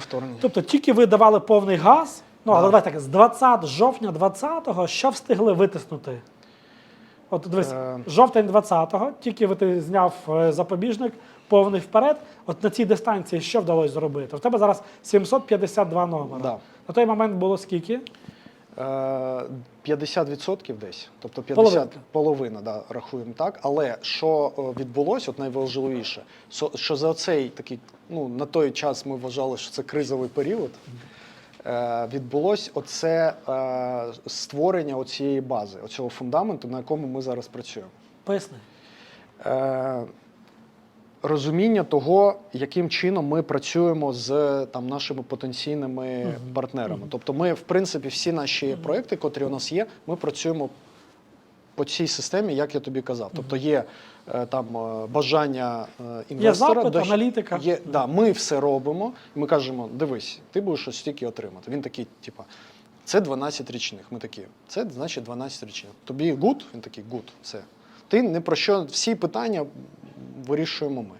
вторгнення. Тобто тільки ви давали повний газ, ну але Да. давай так, з 20 жовтня 20-го, що встигли витиснути? От дивись, Е. жовтень 20-го, тільки ви ти зняв е, запобіжник, повний вперед. От на цій дистанції що вдалося зробити? В тебе зараз 752 номера. Да. На той момент було скільки? Е, 50% десь, тобто 50 Половинка. половина, да, рахуємо так. Але що е, відбулося, от найважливіше, що, що за цей такий, ну на той час ми вважали, що це кризовий період. Е, відбулось оце е, створення оцієї бази, оцього фундаменту, на якому ми зараз працюємо. Поясни. Розуміння того, яким чином ми працюємо з там нашими потенційними партнерами. Тобто, ми, в принципі, всі наші проекти, котрі у нас є, ми працюємо по цій системі, як я тобі казав. Тобто є е, там е, бажання е, інвестора. запит, до- аналітика. Є, да, ми все робимо. Ми кажемо: дивись, ти будеш ось стільки отримати. Він такий, типа. Це 12 річних. Ми такі, це значить 12 річних. Тобі гуд? Він такий гуд. Це. Ти не про що всі питання вирішуємо ми.